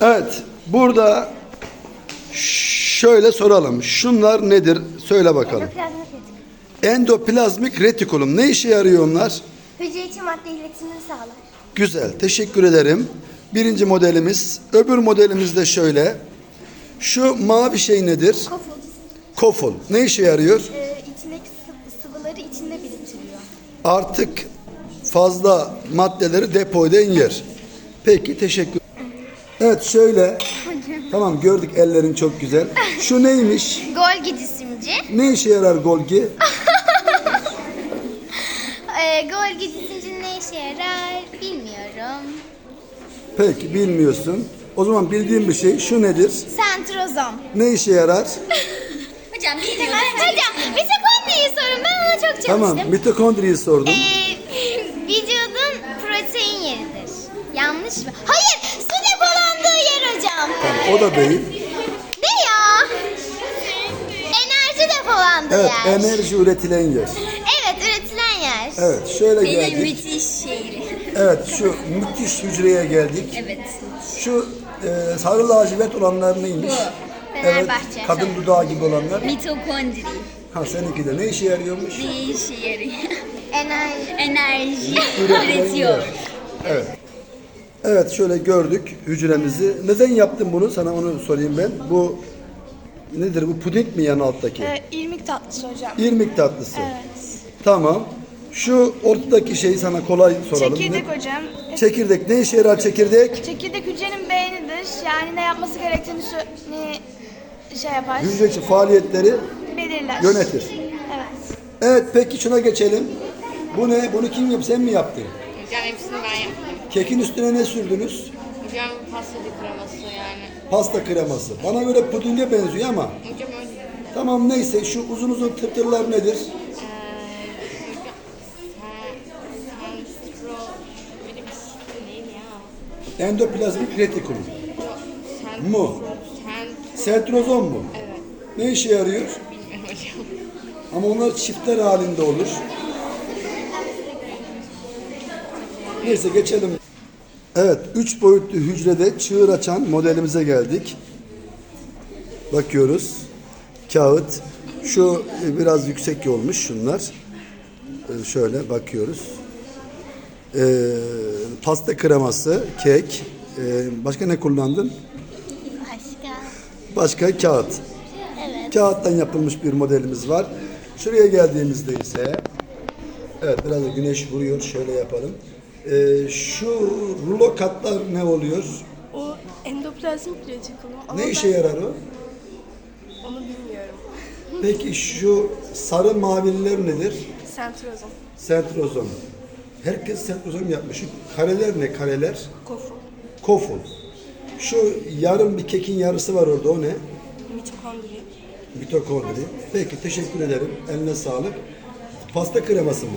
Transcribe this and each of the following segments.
Evet, burada şöyle soralım. Şunlar nedir? Söyle bakalım. Endoplazmik retikulum. Endoplazmik retikulum. Ne işe yarıyor onlar? Hücre içi madde iletimini sağlar. Güzel, teşekkür ederim. Birinci modelimiz. Öbür modelimiz de şöyle. Şu mavi şey nedir? Koful. Koful. Ne işe yarıyor? Ee, içindeki sı- sıvıları içinde biriktiriyor. Artık fazla maddeleri depoda yer. Peki, teşekkür. Evet, şöyle. Tamam, gördük ellerin çok güzel. Şu neymiş? Golgi cisimci. Ne işe yarar Golgi? Ee, Golgi cisimci ne işe yarar bilmiyorum. Peki, bilmiyorsun. O zaman bildiğim bir şey şu nedir? Sentrozom. Ne işe yarar? Hocam bilmiyorum. Hocam mitokondriyi sorun ben ona çok çalıştım. Tamam, mitokondriyi sordum. Ee, vücudun protein yeridir. Yanlış mı? Hayır O da değil. Ne ya? Enerji depolandığı Evet, yer. enerji üretilen yer. Evet üretilen yer. Evet, şöyle Benim geldik. müthiş şehri. Evet, şu müthiş hücreye geldik. Evet. Şu e, sarı lacivert olanlar neymiş? Evet, Fenerbahçe. kadın dudağı gibi olanlar. Mitokondri. Ha seninki de ne işe yarıyormuş? Ne işe yarıyor? Enerji. Enerji Üretilen üretiyor. yer. Evet. Evet şöyle gördük hücremizi. Neden yaptın bunu? Sana onu sorayım ben. Bu nedir bu puding mi yan alttaki? Ee, irmik tatlısı hocam. İrmik tatlısı. Evet. Tamam. Şu ortadaki şeyi sana kolay soralım. Çekirdek Ne- hocam. Çekirdek ne işe yarar çekirdek? Çekirdek hücrenin beynidir. Yani ne yapması gerektiğini sö- ne şey yapar. Hücre içi faaliyetleri Belirler. yönetir. Evet. Evet peki şuna geçelim. Bu ne? Bunu kim yaptı? Sen mi yaptın? Hocam hepsini ben yaptım. Kekin üstüne ne sürdünüz? Hocam pastacı kreması yani. Pasta kreması. Bana göre pudinge benziyor ama Hocam öyle. tamam neyse şu uzun uzun tırtırlar nedir? Ya. Endoplazmik retikulum. Mu? Sen Sentrozom mu? evet Ne işe yarıyor? bilmiyorum hocam. Ama onlar çiftler halinde olur. Neyse geçelim. Evet, üç boyutlu hücrede çığır açan modelimize geldik. Bakıyoruz. Kağıt. Şu e, biraz yüksek olmuş şunlar. E, Şöyle bakıyoruz. E, pasta kreması, kek. E, başka ne kullandın? Başka. Başka kağıt. Evet. Kağıttan yapılmış bir modelimiz var. Şuraya geldiğimizde ise evet biraz da güneş vuruyor. Şöyle yapalım. Ee, şu rulo katlar ne oluyor? O endoplazmik retikulum. Ama Ne işe yarar o? ben onu bilmiyorum. Peki şu sarı mavililer nedir? Sentrozom. Sentrozom. Herkes sentrozom yapmış. Şu kareler ne kareler? Kofu. Koful. Şu yarım bir kekin yarısı var orada o ne? Mitokondri. Mitokondri. Peki teşekkür ederim. Eline sağlık. Pasta kreması mı?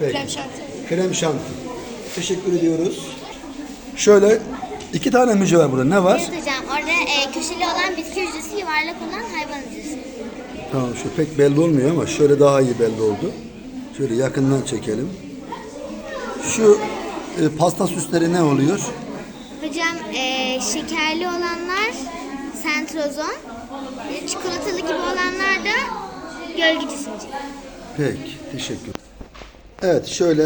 Peki. Krem şanti. Krem şanti. Teşekkür ediyoruz. Şöyle iki tane mücver var burada. Ne var? Evet hocam orada e, köşeli olan bitki hücresi yuvarlak olan hayvan hücresi. Tamam şu pek belli olmuyor ama şöyle daha iyi belli oldu. Şöyle yakından çekelim. Şu e, pasta süsleri ne oluyor? Hocam e, şekerli olanlar sentrozom. e, Çikolatalı gibi olanlar da gölge cisimci. Peki, teşekkür. Evet, şöyle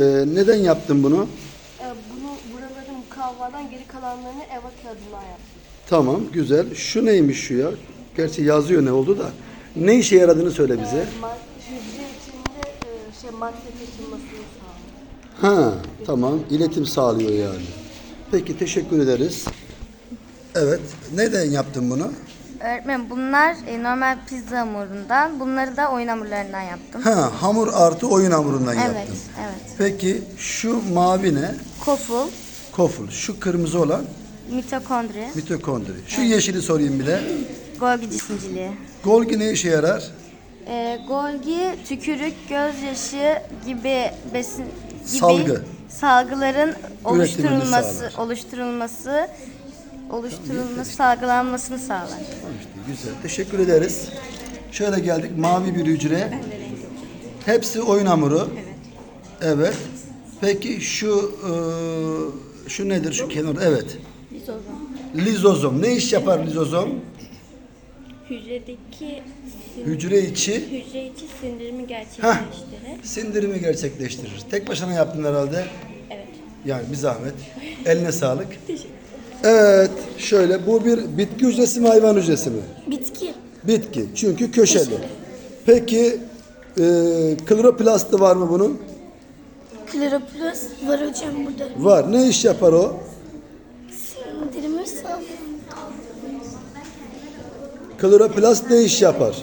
e, neden yaptın bunu? Ee, bunu buraları mukavvadan geri kalanlarını eva kağıdına yaptım. Tamam, güzel. Şu neymiş şu ya? Gerçi yazıyor ne oldu da. Ne işe yaradığını söyle bize. Ma- hücre içinde e, şey madde taşınmasını sağlıyor. Ha, tamam. İletim sağlıyor yani. Peki, teşekkür ederiz. Evet, neden yaptın bunu? Öğretmenim bunlar e, normal pizza hamurundan, bunları da oyun hamurlarından yaptım. Ha, hamur artı oyun hamurundan Evet, yaptın. evet. Peki, şu mavi ne? Koful, Koful. Şu kırmızı olan mitokondri, mitokondri. Şu yeşili sorayım bir de. Golgi cisimciliği. Golgi ne işe yarar? E, Golgi, tükürük, gözyaşı gibi besin gibi Salgı. salgıların oluşturulması, oluşturulması, oluşturulması, salgılanmasını sağlar. Tamam işte, güzel. Teşekkür ederiz. Şöyle geldik. Mavi bir hücre. Hepsi oyun hamuru. Evet. Peki şu e, şu nedir şu kenar? Evet. Lizozom. Lizozom. Ne iş yapar lizozom? Hücredeki Hücre içi hücre içi sindirimi gerçekleştirir. sindirimi gerçekleştirir. Tek başına yaptın herhalde. Evet. Yani bir zahmet. Eline sağlık. Evet. Şöyle bu bir bitki hücresi mi hayvan hücresi mi? Bitki. Bitki. Çünkü köşeli. Peki e, kloroplastı var mı bunun? Kloroplast var hocam burada. Var. Ne iş yapar o? Sindirimi sağlıyor. Kloroplast ne iş yapar?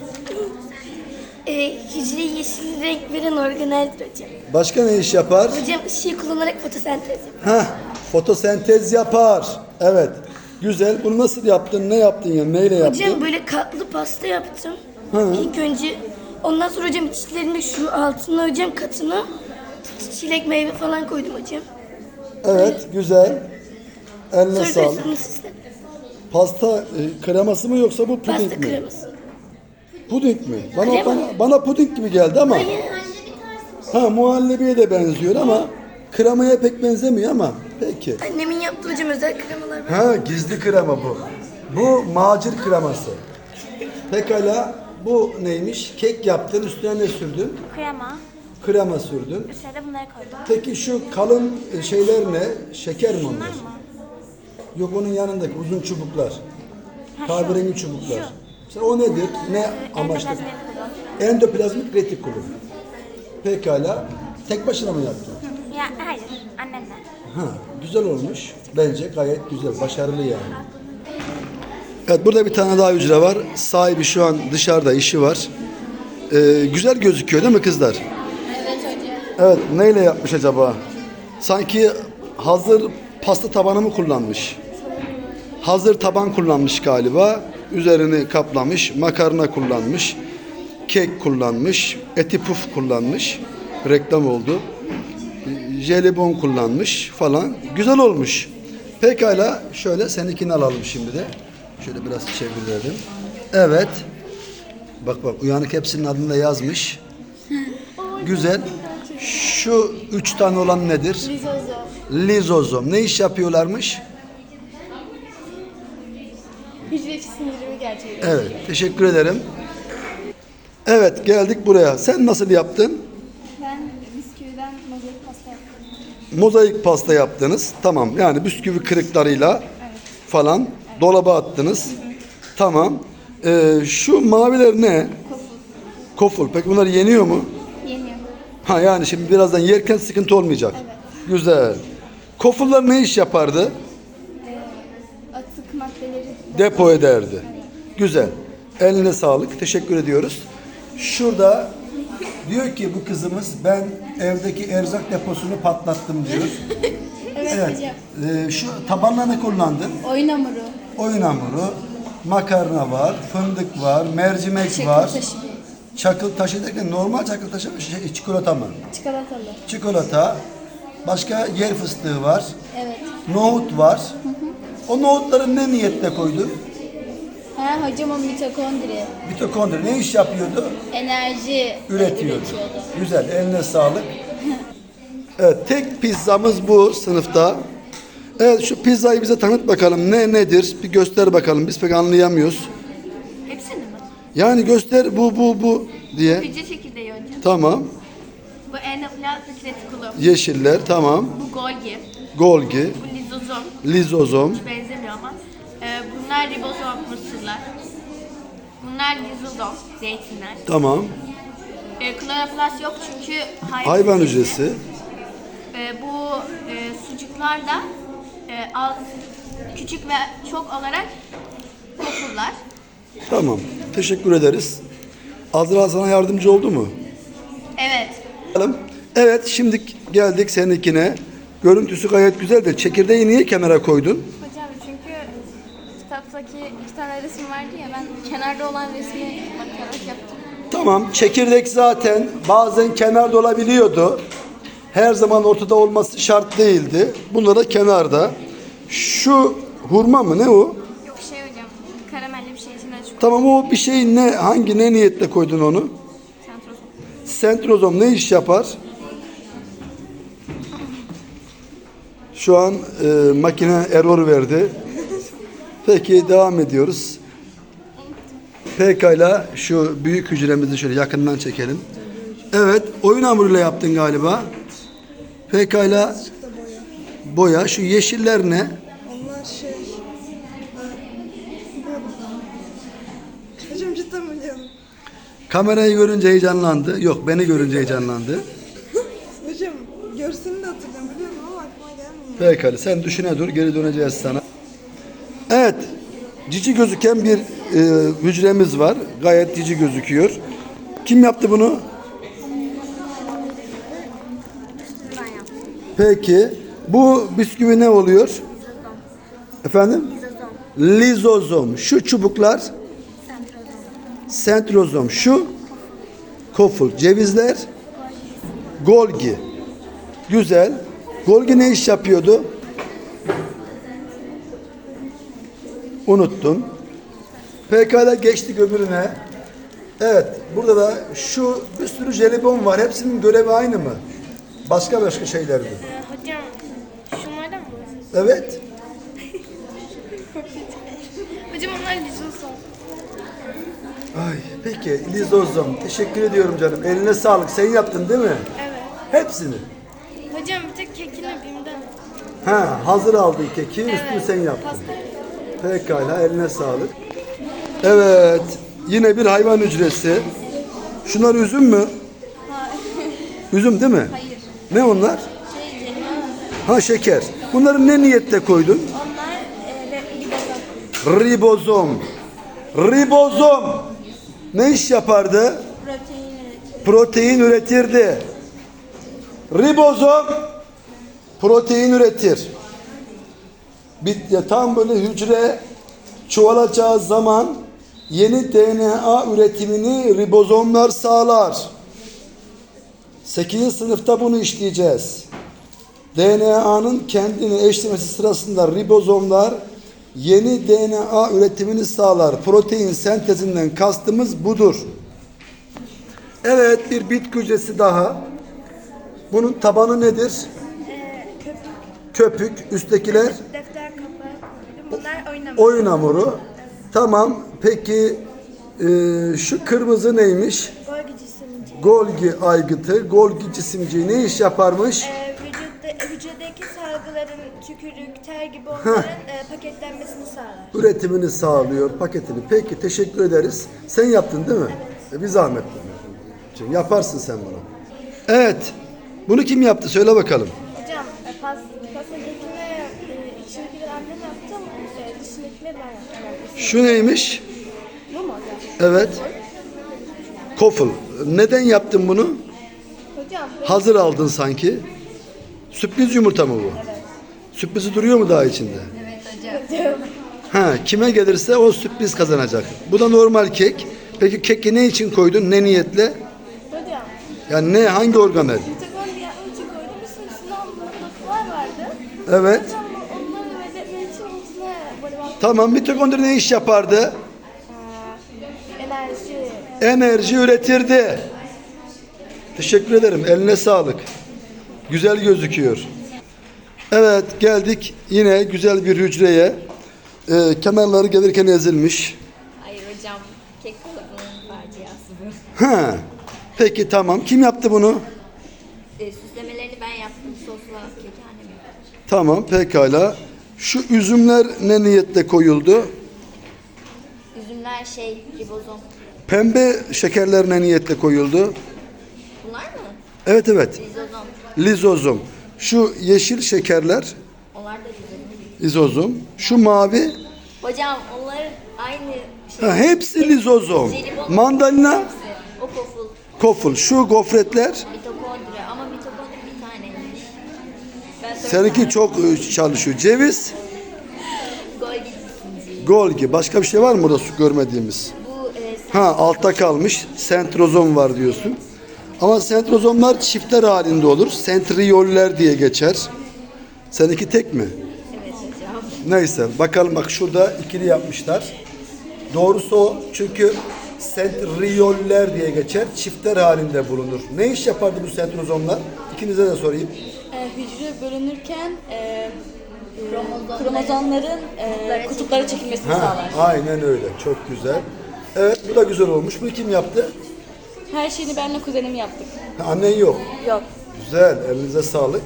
Ee, hücreye yeşil renk veren organeldir hocam. Başka ne iş yapar? Hocam ışığı kullanarak fotosentez yapıyor. Heh, fotosentez yapar. Evet. Güzel. Bunu nasıl yaptın? Ne yaptın ya? Neyle yaptın? Hocam böyle katlı pasta yaptım. Hı. İlk önce ondan sonra hocam içlerine şu altına hocam katına çilek meyve falan koydum hocam. Evet, güzel. Eline Sonra sağlık. üstüne süsledim. Pasta e, kreması mı yoksa bu puding Pasta mi? kreması. Puding mi? Bana, bana, bana puding gibi geldi ama. Ha muhallebiye de benziyor ama kremaya pek benzemiyor ama peki. Annemin yaptığı hocam özel kremalar var. Ha gizli krema bu. Bu macir kreması. Pekala bu neymiş? Kek yaptın üstüne ne sürdün? Krema. Krema sürdün. Üstüne de bunları koydum. Peki şu kalın şeyler ne? Şeker mi onlar? Yok onun yanındaki uzun çubuklar. Kahverengi çubuklar. Mesela o nedir? Ne amaçlı? Endoplazmik retikulum. Pekala. Tek başına mı yaptın? Ya hayır, annemden. Ha, güzel olmuş. Bence gayet güzel, başarılı yani. Evet, burada bir tane daha hücre var. Sahibi şu an dışarıda, işi var. Ee, güzel gözüküyor değil mi kızlar? Evet hocam. Evet, neyle yapmış acaba? Sanki hazır pasta tabanı mı kullanmış? Hazır taban kullanmış galiba. Üzerini kaplamış, makarna kullanmış, kek kullanmış, eti puf kullanmış. Reklam oldu jelibon kullanmış falan. Güzel olmuş. Pekala şöyle seninkini alalım şimdi de. Şöyle biraz çevirelim. Evet. Bak bak uyanık hepsinin adını da yazmış. Güzel. Şu üç tane olan nedir? Lizozom. Lizozom. Ne iş yapıyorlarmış? Evet. Teşekkür ederim. Evet geldik buraya. Sen nasıl yaptın? Ben bisküviden mozaik pasta yaptım. mozaik pasta yaptınız. Tamam. Yani bisküvi kırıklarıyla falan dolaba attınız. Tamam. Ee, şu maviler ne? Koful. Peki bunlar yeniyor mu? Yeniyor. Ha yani şimdi birazdan yerken sıkıntı olmayacak. Güzel. Kofullar ne iş yapardı? Atık maddeleri Depo ederdi. Güzel. Eline sağlık. Teşekkür ediyoruz. Şurada diyor ki bu kızımız ben evdeki erzak deposunu patlattım diyor. evet, Ee, şu tabanla ne kullandın? oyun hamuru, Oyun hamuru, makarna var, fındık var, mercimek var. taşı, Çakıl taşı derken normal çakıl taşı mı? Şey, çikolata mı? çikolatalı. Çikolata. Başka yer fıstığı var. Evet. Nohut var. O nohutları ne niyette koydun? Ha, hocam o mitokondri. Mitokondri ne iş yapıyordu? Enerji Üretiyordu. Güzel, eline sağlık. Evet, tek pizzamız bu sınıfta. Evet, şu pizzayı bize tanıt bakalım. Ne nedir? Bir göster bakalım. Biz pek anlayamıyoruz. Hepsini mi? Yani göster bu bu bu diye. Hücre çekirdeği hocam. Tamam. Bu endoplasmik retikulum. Yeşiller tamam. Bu Golgi. Golgi, Bu lizozom. lizozom. Benzemiyor ama. Bunlar ribozom mısırlar. Bunlar lizozom zeytinler. Tamam. Ee, kloroplast yok çünkü hayvan, Hayvan hücresi. Ee, bu e, sucuklar da e, az, küçük ve çok olarak kokurlar. Tamam. Teşekkür ederiz. Azra sana yardımcı oldu mu? Evet. Bakalım. Evet şimdi geldik seninkine. Görüntüsü gayet güzel de çekirdeği niye kenara koydun? Kitaptaki iki tane resim vardı ya ben kenarda olan resmi bakarak yaptım. Tamam çekirdek zaten bazen kenarda olabiliyordu. Her zaman ortada olması şart değildi. Bunlar da kenarda. Şu hurma mı ne o? Yok şey hocam karamelli bir şey içine çikolata. Tamam o bir şey ne hangi ne niyetle koydun onu? Sentrozom. Sentrozom ne iş yapar? Şu an e, makine error verdi. Peki devam ediyoruz. Pekala şu büyük hücremizi şöyle yakından çekelim. Evet oyun hamuruyla yaptın galiba. Pekala boya. Şu yeşiller ne? Onlar şey... e, Hocam cidden biliyorum. Kamerayı görünce heyecanlandı. Yok beni görünce heyecanlandı. Hocam görseni de hatırlıyorum biliyorum ama aklıma gelmiyor. Pekala sen düşüne dur geri döneceğiz sana. Evet cici gözüken bir e, hücremiz var. Gayet cici gözüküyor. Kim yaptı bunu? Peki bu bisküvi ne oluyor? Efendim? Lizozom. Şu çubuklar? Sentrozom. Şu? Koful. Cevizler? Golgi. Güzel. Golgi ne iş yapıyordu? Unuttum. Pekala geçtik öbürüne. Evet, burada da şu bir sürü jelibon var. Hepsinin görevi aynı mı? Başka başka şeyler mi? Hocam şunlardan mı? Evet. Hocam onlar lizosom. Ay, peki Lizozom. Teşekkür ediyorum canım. Eline sağlık. Sen yaptın değil mi? Evet. Hepsini. Hocam bir tek kekini bimden. Ha, hazır aldın keki. Üstünü sen yaptın. Pekala, eline sağlık. Evet, yine bir hayvan hücresi. Şunlar üzüm mü? Üzüm değil mi? Hayır. Ne onlar? Ha şeker. Bunları ne niyetle koydun? Onlar ribozom. Ribozom. Ne iş yapardı? Protein üretirdi. Ribozom protein üretir. Bit ya tam böyle hücre çoğalacağı zaman yeni DNA üretimini ribozomlar sağlar. 8. sınıfta bunu işleyeceğiz. DNA'nın kendini eşlemesi sırasında ribozomlar yeni DNA üretimini sağlar. Protein sentezinden kastımız budur. Evet bir bitki hücresi daha. Bunun tabanı nedir? Köpük. Üsttekiler Defter Bunlar oynama. oyun hamuru. Tamam. Peki e, şu kırmızı neymiş? Golgi cisimci. Golgi aygıtı. Golgi cisimciği ne iş yaparmış? Ee, vücutta, vücuttaki salgıların tükürük, ter gibi onların e, paketlenmesini sağlar. Üretimini sağlıyor, paketini. Peki teşekkür ederiz. Sen yaptın değil mi? E, bir zahmet. Şimdi yaparsın sen bunu. Evet. Bunu kim yaptı? Söyle bakalım. Hocam e, pas, pasadakine içindekileri annem yaptı ama e, dışındakileri ben yaptım. Şu neymiş? Bu mu hocam? Evet. Koful. Neden yaptın bunu? Hocam Hazır aldın sanki. Sürpriz yumurta mı bu? Sürprizi duruyor mu daha içinde? Ha, kime gelirse o sürpriz kazanacak. Bu da normal kek. Peki keki ne için koydun? Ne niyetle? hocam Yani ne? Hangi organel? mitokondri yapmak için koydum. Bir sürü sınavlı dokular vardı. Evet. Hocam onları öğretmek için altına böyle bak Tamam mitokondri ne iş yapardı? enerji. Enerji üretirdi. Teşekkür ederim. Eline sağlık. Güzel gözüküyor. Evet geldik yine güzel bir hücreye. Ee, kenarları gelirken ezilmiş. Hayır hocam, kek kalıbının faciası bu. Ha. Peki tamam. Kim yaptı bunu? E, süslemelerini ben yaptım, sosla keki annem yaptı. Tamam pekala. Şu üzümler ne niyetle koyuldu? Üzümler şey, ribozom. Pembe şekerler ne niyetle koyuldu? Bunlar mı? Evet evet. Rizozom. Lizozom. Şu yeşil şekerler Onlar da rizozom. lizozom. Şu mavi Hocam onlar aynı şey. ha, hepsi lizozom. Jelibon. Mandalina Hepsi. O koful, koful. Şu gofretler mitokondri ama mitokondri bir taneymiş. Ben dört seninki çok e, çalışıyor. Ceviz, Golgi. Başka bir şey var mı burada su görmediğimiz? Bu e, Ha altta kalmış. Sentrozom var diyorsun. Ama sentrozomlar çiftler halinde olur. Sentriyoller diye geçer. Seninki tek mi? Evet hocam. Neyse bakalım bak şurada ikili yapmışlar. Doğrusu o çünkü sentriyoller diye geçer. Çiftler halinde bulunur. Ne iş yapardı bu sentrozomlar? İkinize de sorayım. Hücre bölünürken e, Kromozomların e, kutuplara çekilmesini Ha, sağlar. aynen öyle. Çok güzel. Evet bu da güzel olmuş. Bunu kim yaptı? Her şeyini benle kuzenim yaptık. Ha, annen yok. Yok. Güzel. Elinize sağlık.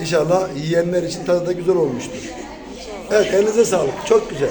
İnşallah yiyenler için tadı da güzel olmuştur. Evet elinize sağlık. Çok güzel.